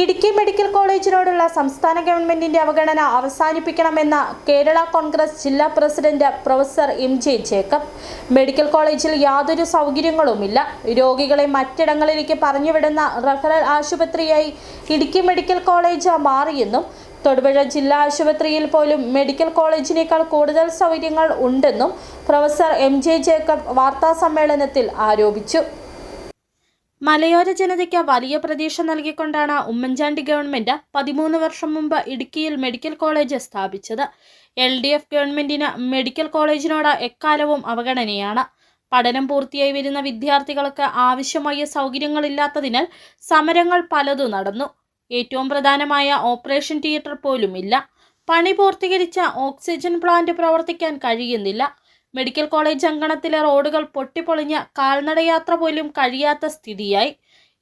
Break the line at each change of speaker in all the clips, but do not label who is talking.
Idukki medical കോളേജിനോടുള്ള സംസ്ഥാന ഗവൺമെന്റിന്റെ അവഗണന അവസാനിപ്പിക്കണമെന്ന കേരള കോൺഗ്രസ് ജില്ലാ president professor M J Jacob. Medical കോളേജിൽ യാതൊരു സൗകര്യങ്ങളുമില്ല. രോഗികളെ മറ്റിടങ്ങളിലേക്ക് പറഞ്ഞുവിടുന്ന റഫറൽ ആശുപത്രിയായി ഇടുക്കി മെഡിക്കൽ കോളേജ് മാറിയെന്നും തൊടുപുഴ ജില്ലാ ആശുപത്രിയിൽ പോലും മെഡിക്കൽ കോളേജിനേക്കാൾ കൂടുതൽ സൗകര്യങ്ങൾ ഉണ്ടെന്നും പ്രൊഫസർ എം ജെ ജേക്കബ് വാർത്താസമ്മേളനത്തിൽ ആരോപിച്ചു. മലയോര ജനതയ്ക്ക് വലിയ പ്രതീക്ഷ നൽകിക്കൊണ്ടാണ് ഉമ്മൻചാണ്ടി ഗവൺമെന്റ് പതിമൂന്ന് വർഷം മുമ്പ് ഇടുക്കിയിൽ മെഡിക്കൽ കോളേജ് സ്ഥാപിച്ചത്. എൽ ഡി എഫ് ഗവൺമെന്റിന് മെഡിക്കൽ കോളേജിനോട് എക്കാലവും അവഗണനയാണ്. പഠനം പൂർത്തിയായി വരുന്ന വിദ്യാർത്ഥികൾക്ക് ആവശ്യമായ സൗകര്യങ്ങളില്ലാത്തതിനാൽ സമരങ്ങൾ പലതും നടന്നു. ഏറ്റവും പ്രധാനമായ ഓപ്പറേഷൻ തിയേറ്റർ പോലും ഇല്ല പണി പൂർത്തീകരിച്ച ഓക്സിജൻ പ്ലാന്റ് പ്രവർത്തിക്കാൻ കഴിയുന്നില്ല. മെഡിക്കൽ കോളേജ് അങ്കണത്തിലെ റോഡുകൾ പൊട്ടിപ്പൊളിഞ്ഞ കാൽനടയാത്ര പോലും കഴിയാത്ത സ്ഥിതിയായി.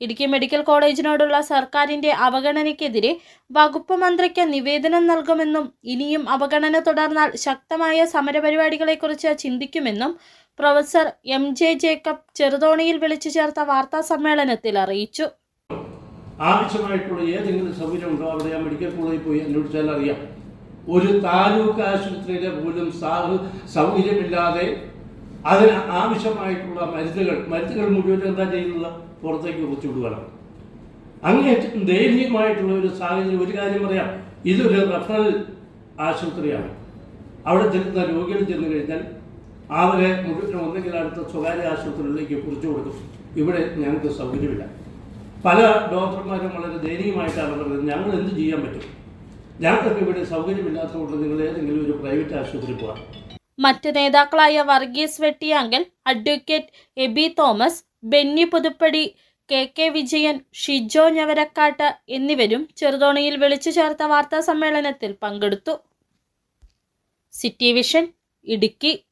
ഇടുക്കി മെഡിക്കൽ കോളേജിനോടുള്ള സർക്കാരിന്റെ അവഗണനയ്ക്കെതിരെ വകുപ്പ് മന്ത്രിക്ക് നിവേദനം നൽകുമെന്നും ഇനിയും അവഗണന തുടർന്നാൽ ശക്തമായ സമരപരിപാടികളെക്കുറിച്ച് ചിന്തിക്കുമെന്നും പ്രൊഫസർ എം ജെ ജേക്കബ് ചെറുതോണിയിൽ വിളിച്ചു ചേർത്ത വാർത്താ സമ്മേളനത്തിൽ അറിയിച്ചു.
ആവശ്യമായിട്ടുള്ള ഏതെങ്കിലും സൗകര്യം ഉണ്ടോ അവിടെ ആ മെഡിക്കൽ കോളേജിൽ പോയി അന്വേഷിച്ചാൽ അറിയാം ഒരു താലൂക്ക് ആശുപത്രിയിലെ പോലും സൗകര്യമില്ലാതെ അതിന് ആവശ്യമായിട്ടുള്ള മരുന്നുകൾ മരുന്നുകൾ മുഴുവൻ എന്താ ചെയ്യുന്നത്? പുറത്തേക്ക് കുറിച്ചു വിടുകയാണ് അങ്ങേറ്റം ദയനീയമായിട്ടുള്ള ഒരു സാഹചര്യം ഒരു കാര്യം പറയാം. ഇതൊരു റഫറൽ ആശുപത്രിയാണ്. അവിടെ ചെല്ലുന്ന രോഗികൾ ചെന്ന് കഴിഞ്ഞാൽ അവരെ മുഴുവൻ ഒന്നെങ്കിൽ അടുത്ത സ്വകാര്യ ആശുപത്രികളിലേക്ക് കുറിച്ചു കൊടുക്കും. ഇവിടെ ഞങ്ങൾക്ക് സൗകര്യമില്ല. പല ഡോക്ടർമാരും വളരെ ദയനീയമായിട്ടാണ് പറയുന്നത് ഞങ്ങൾ എന്ത് ചെയ്യാൻ പറ്റും? ഞങ്ങൾക്ക് ഇവിടെ സൗകര്യമില്ലാത്തതുകൊണ്ട് നിങ്ങൾ ഏതെങ്കിലും ഒരു പ്രൈവറ്റ് ആശുപത്രി പോകാം
മറ്റ് നേതാക്കളായ Varghese Vettiyankal advocate Eby Thomas Benny Puthuppady K K Vijayan Shijo Njavarakkattu എന്നിവരും ചെറുതോണിയിൽ വിളിച്ചു ചേർത്ത വാർത്താ സമ്മേളനത്തിൽ പങ്കെടുത്തു. City vision Idukki.